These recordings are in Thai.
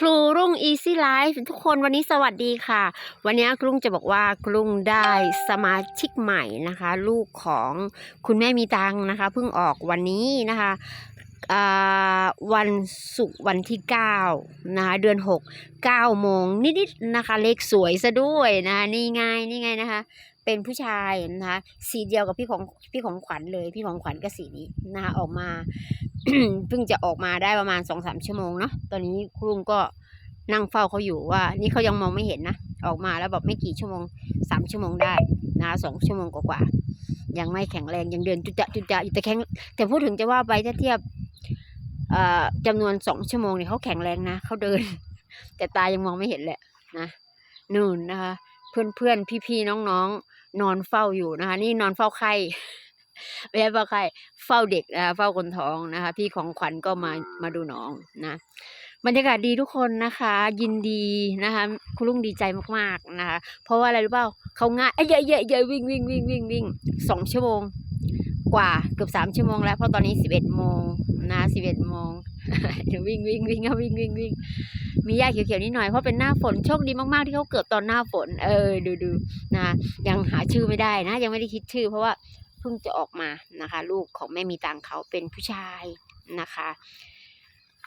ครูรุ่ง Easy Life ทุกคนวันนี้สวัสดีค่ะ วันนี้ครุงจะบอกว่าครุงได้สมาชิกใหม่นะคะ ลูกของคุณแม่มีตังนะคะเพิ่งออกวันนี้นะคะ วันศุกร์วันที่ 9 นะคะ เดือน 6 9โมงนิดๆนะคะ เลขสวยซะด้วยนะคะนี่ไงนี่ไงนะคะ เป็นผู้ชายนะคะสีเดียวกับพี่ของพี่ของขวัญเลยพี่ของขวัญก็สีนี้นะคะออกมาเพิ่งจะออกมาได้ประมาณสองสามชั่วโมงเนาะตอนนี้ครูลุงก็นั่งเฝ้าเขาอยู่ว่า นี่เขายังมองไม่เห็นนะออกมาแล้วแบบไม่กี่ชั่วโมงสามชั่วโมงได้นะสองชั่วโมงกว่าๆยังไม่แข็งแรงยังเดินจุจะจุจะอยู่แต่แข็งแต่พูดถึงจะว่าไปถ้าเทียบ จำนวนสองชั่วโมงเนี่ยเขาแข็งแรงนะเขาเดิน แต่ตายังมองไม่เห็นแหละนะนู่นนะคะ เพื่อนเพื่อนพี่พี่ๆน้องนอนเฝ้าอยู่นะคะ นี่นอนเฝ้าไข้ไม่ใช่เฝ้าไข้เฝ้าเด็กนะคะเฝ้าคนท้องนะคะ พี่ของขวัญก็มามาดูน้องนะบรรยากาศดีทุกคนนะคะ ยินดีนะคะ คุณลุงดีใจมากๆนะคะ เพราะว่าอะไรรู้เปล่าเขาง่ายเอ้ยเยอะเยอะเยอะวิ่งวิ่งวิ่งวิ่งวิ่งสองชั่วโมง กว่าเกือบสามชั่วโมงแล้วเพราะตอนนี้สิบเอ็ดโมง นะสิบเอ็ดโมงเดี๋ยววิ่งวิ่งวิ่งวิ่งวิ่งวิ่งมีหญ้าเขียวๆนิดหน่อยเพราะเป็นหน้าฝนโชคดีมากๆที่เขาเกิดตอนหน้าฝน เออดูดูนะ ยังหาชื่อไม่ได้นะ ยังไม่ได้คิดชื่อ เพราะว่าเพิ่งจะออกมานะคะ ลูกของแม่มีตังเขาเป็นผู้ชายนะคะ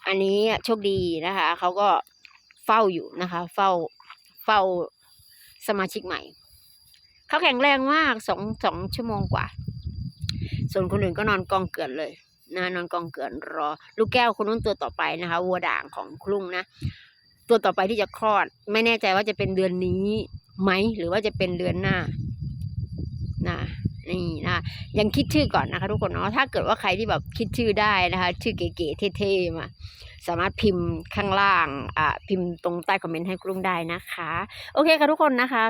อันนี้โชคดีนะคะเขาก็เฝ้าอยู่นะคะ เฝ้าเฝ้าสมาชิกใหม่เขาแข็งแรงมากสองสองชั่วโมงกว่า ส่วนคนอื่นก็นอนกองเกลือนเลย นะนอนกองเกลือนรอ ลูกแก้วคนนู้นตัวต่อไปนะคะ วัวด่างของครุ่งนะ ตัวต่อไปที่จะคลอด ไม่แน่ใจว่าจะเป็นเดือนนี้ไหมหรือว่าจะเป็นเดือนหน้านะ นี่นะยังคิดชื่อก่อนนะคะทุกคนเนาะถ้าเกิดว่าใครที่แบบคิดชื่อได้นะคะ ชื่อเก๋ๆเท่ๆมาสามารถพิมพ์ข้างล่างอ่าพิมพ์ตรงใต้คอมเมนต์ให้กรุงได้นะคะ โอเคค่ะทุกคนนะคะ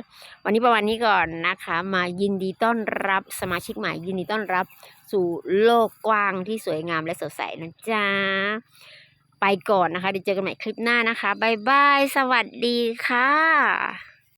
วันนี้ประมาณนี้ก่อนนะคะ มายินดีต้อนรับสมาชิกใหม่ยินดีต้อนรับสู่โลกกว้างที่สวยงามและสดใสนะจ๊ะไปก่อนนะคะเดี๋ยวเจอกันใหม่คลิปหน้านะคะบายบาย สวัสดีค่ะ